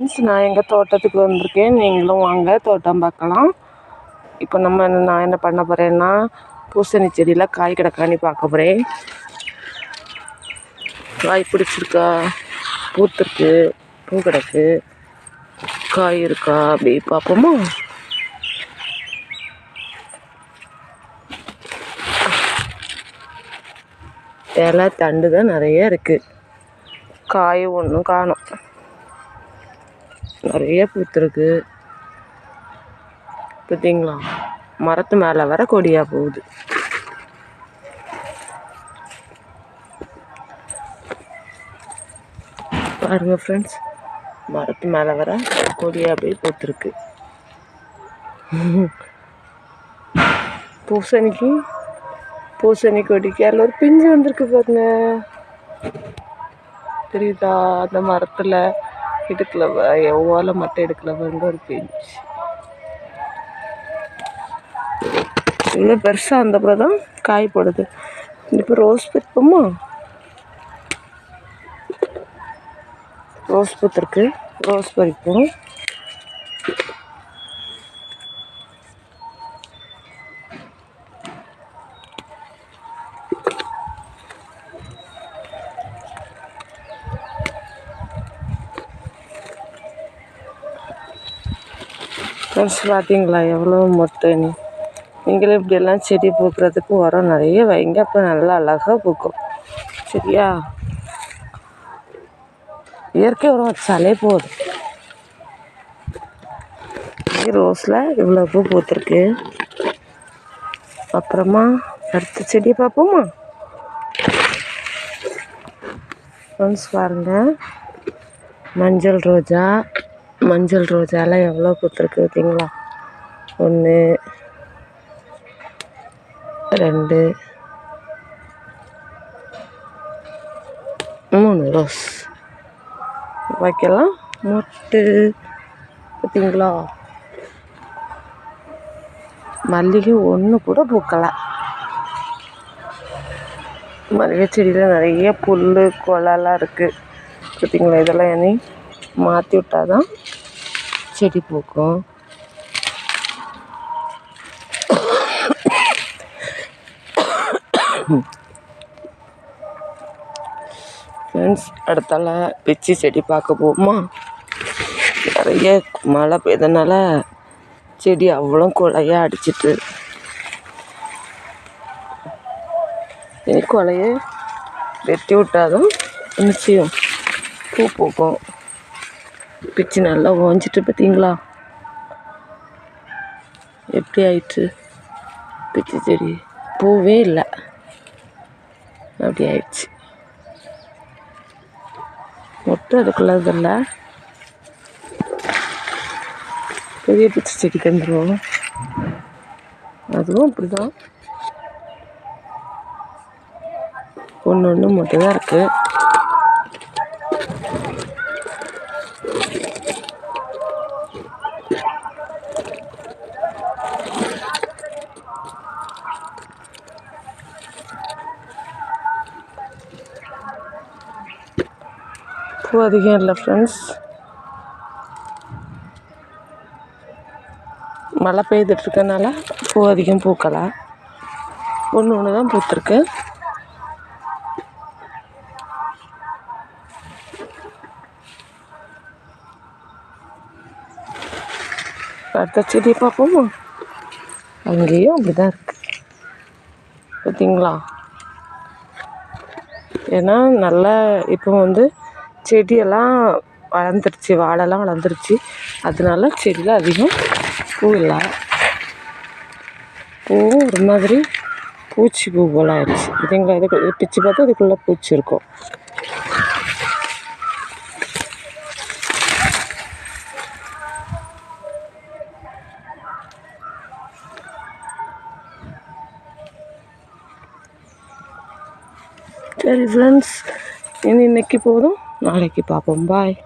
Friends நான் எங்கள் தோட்டத்துக்கு வந்திருக்கேன். நீங்களும் வாங்க தோட்டம் பார்க்கலாம். இப்போ நம்ம நான் என்ன பண்ண போகிறேன்னா பூசணி செடியில் காய் கிடக்கான்னு பார்க்க போகிறேன் காய் பிடிச்சிருக்கா? பூத்துருக்கு. பூ கிடக்கு. காய் இருக்கா? அப்படி பார்ப்போமா? இலை தண்டு தான் நிறைய இருக்குது காய் ஒன்றும் காணும். நிறைய பூத்துருக்கு பார்த்தீங்களா மரத்து மேலே வர கொடியாக போகுது. பாருங்க ஃப்ரெண்ட்ஸ் மரத்து மேலே வர கொடியாக போய் பூத்துருக்கு. பூசணிக்கு பூசணி கொடிக்கு அதில் ஒரு பிஞ்சு வந்திருக்கு பாருங்க. தெரியுதா? அந்த மரத்தில் எடுக்கல ஓலை மட்டும் எடுக்கல ஒரு பெஞ்சு. இவ்வளோ பெருசாக அந்த அப்புறம் தான் காய் போடுது. இப்போ ரோஸ் பறிப்போமா ரோஸ் பூத்திருக்கு. ரோஸ் பறிப்போம். ஃப்ரெண்ட்ஸ் பார்த்தீங்களா எவ்வளோ மொட்டை நீங்களும் இப்படியெல்லாம் செடி பூக்கிறதுக்கு உரம் நிறைய வைங்க. அப்போ நல்லா அழகாக பூக்கும். சரியா? இயற்கை உரம் வச்சாலே போதும். ரோஸில் இவ்வளோ பூ பூத்துருக்கு. அப்புறமா அடுத்த செடியை பார்ப்போமா? ஃப்ரெண்ட்ஸ் பாருங்கள் மஞ்சள் ரோஜா. மஞ்சள் ரோஜாலாம் எவ்வளோ பூத்துருக்கு பார்த்தீங்களா? ஒன்று ரெண்டு மூணு ரோஸ். வைக்கலாம். மொட்டு. பார்த்தீங்களா? மல்லிகை ஒன்று கூட பூக்கலை. மல்லிகை செடியில் நிறைய புல் கொலைலாம் இருக்குது பார்த்தீங்களா? இதெல்லாம் இனி மாற்றி விட்டால் தான் செடி பூக்கும் ஃப்ரெண்ட்ஸ் அடுத்தால பிச்சி செடி பார்க்க போகுமா நிறைய மழை பெய்தனால செடி அவ்வளோ கொலையாக அடிச்சிட்டு. இனி கொலையை வெட்டி விட்டாதான் நிச்சயம் பூ பூக்கும். பிச்சு நல்லா ஓஞ்சிட்டு பார்த்தீங்களா எப்படி ஆயிட்டு பிச்சு செடி பூவே இல்லை. அப்படி ஆயிடுச்சு. மொட்டை அதுக்குள்ள இதில்ல பெரிய பிச்சு செடி தந்துடும் அதுவும் அப்படி தான் ஒன்று ஒன்று மட்டும் தான் இருக்குது பூ அதிகம் இல்லை ஃப்ரெண்ட்ஸ் மழை பெய்துட்ருக்கனால பூ அதிகம் பூக்கலை. ஒன்று ஒன்று தான் பூத்துருக்கு. அடுத்த செடியை பார்ப்போமா. அங்கேயும் அப்படி தான் இருக்குது பார்த்தீங்களா ஏன்னா நல்லா இப்போ வந்து செடியெல்லாம் வளர்ந்துருச்சு வாழைலாம் வளர்ந்துருச்சு. அதனால செடியில் அதிகம் பூ இல்லை. பூவும் ஒரு மாதிரி பூச்சி பூ போல் ஆயிடுச்சு. இதுங்களா இது பிச்சு பார்த்தா இதுக்குள்ளே பூச்சி இருக்கும். சரி ஃப்ரெண்ட்ஸ் இனி இன்னைக்கு போதும். naale kipato mbaya.